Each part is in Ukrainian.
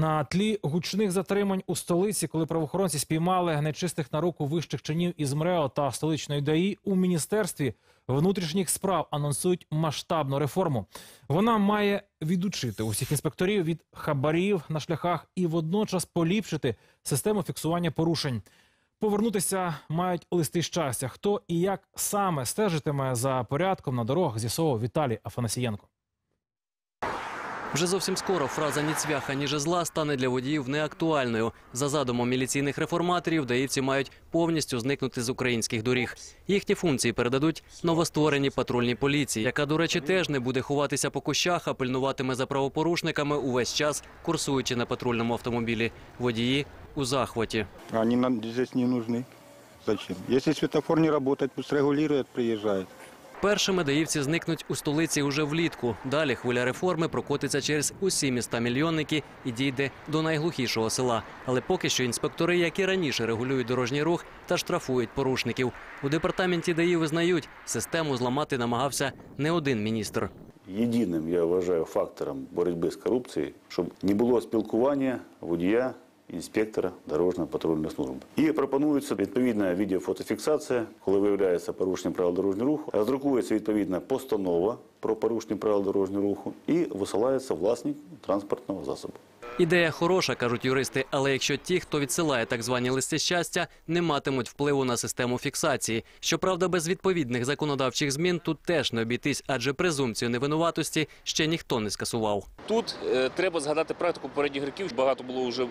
На тлі гучних затримань у столиці, коли правоохоронці спіймали нечистих на руку вищих чинів із МРЕО та столичної ДАІ, у міністерстві внутрішніх справ анонсують масштабну реформу. Вона має відучити усіх інспекторів від хабарів на шляхах і водночас поліпшити систему фіксування порушень. Повернутися мають листи щастя. Хто і як саме стежитиме за порядком на дорогах, з'ясовував Віталій Афанасієнко. Вже зовсім скоро фраза «ні цвяха, ні жезла» стане для водіїв неактуальною. За задумом міліційних реформаторів, даївці мають повністю зникнути з українських доріг. Їхні функції передадуть новоствореній патрульній поліції, яка, до речі, теж не буде ховатися по кущах, а пильнуватиме за правопорушниками увесь час, курсуючи на патрульному автомобілі. Водії у захваті. Они нам здесь не нужны. Зачем? Если светофор не работает, пусть регулирует, приезжает. Першими даївці зникнуть у столиці уже влітку. Далі хвиля реформи прокотиться через усі міста мільйонники і дійде до найглухішого села. Але поки що інспектори, як і раніше, регулюють дорожній рух та штрафують порушників. У департаменті ДАІ визнають, систему зламати намагався не один міністр. Єдиним, я вважаю, фактором боротьби з корупцією, щоб не було спілкування водія, інспектора дорожньо-патрульної служби. І пропонується відповідна відеофотофіксація, коли виявляється порушення правил дорожнього руху, роздрукується відповідна постанова про порушення правил дорожнього руху і висилається власник транспортного засобу. Ідея хороша, кажуть юристи, але якщо ті, хто відсилає так звані листи щастя, не матимуть впливу на систему фіксації. Щоправда, без відповідних законодавчих змін тут теж не обійтись, адже презумпцію невинуватості ще ніхто не скасував. Тут е, треба згадати практику попередніх років. Багато було вже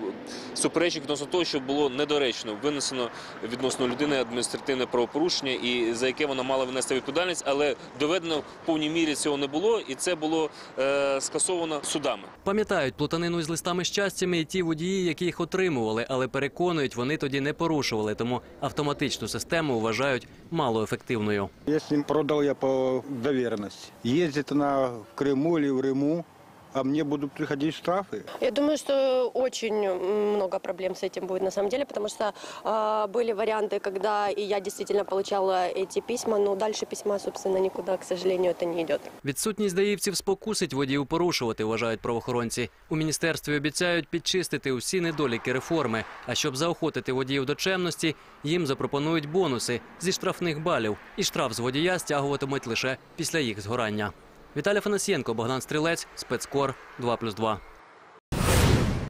суперечок відносно того, що було недоречно винесено відносно людини адміністративне правопорушення, і за яке вона мала внести відповідальність, але доведено в повній мірі цього не було, і це було е, скасовано судами. Пам'ятають плутанину із листами щастями і ті водії, які їх отримували, але переконують, вони тоді не порушували, тому автоматичну систему вважають малоефективною. Если продав я по довіреності, їздити на Криму или в Риму, а мне будут приходить штрафы. Я думаю, что очень м, много проблем с этим будет на самом деле, потому что э, были варианты, когда и я действительно получала эти письма, но дальше письма, собственно, никуда, к сожалению, это не идет. Відсутність даївців спокусить водіїв порушувати, вважають правоохоронці. У міністерстві обіцяють підчистити усі недоліки реформи. А щоб заохотити водіїв до чемності, їм запропонують бонуси зі штрафних балів. І штраф з водія стягуватимуть лише після їх згорання. Віталій Фанасієнко, Богдан Стрілець, спецкор 2+,2.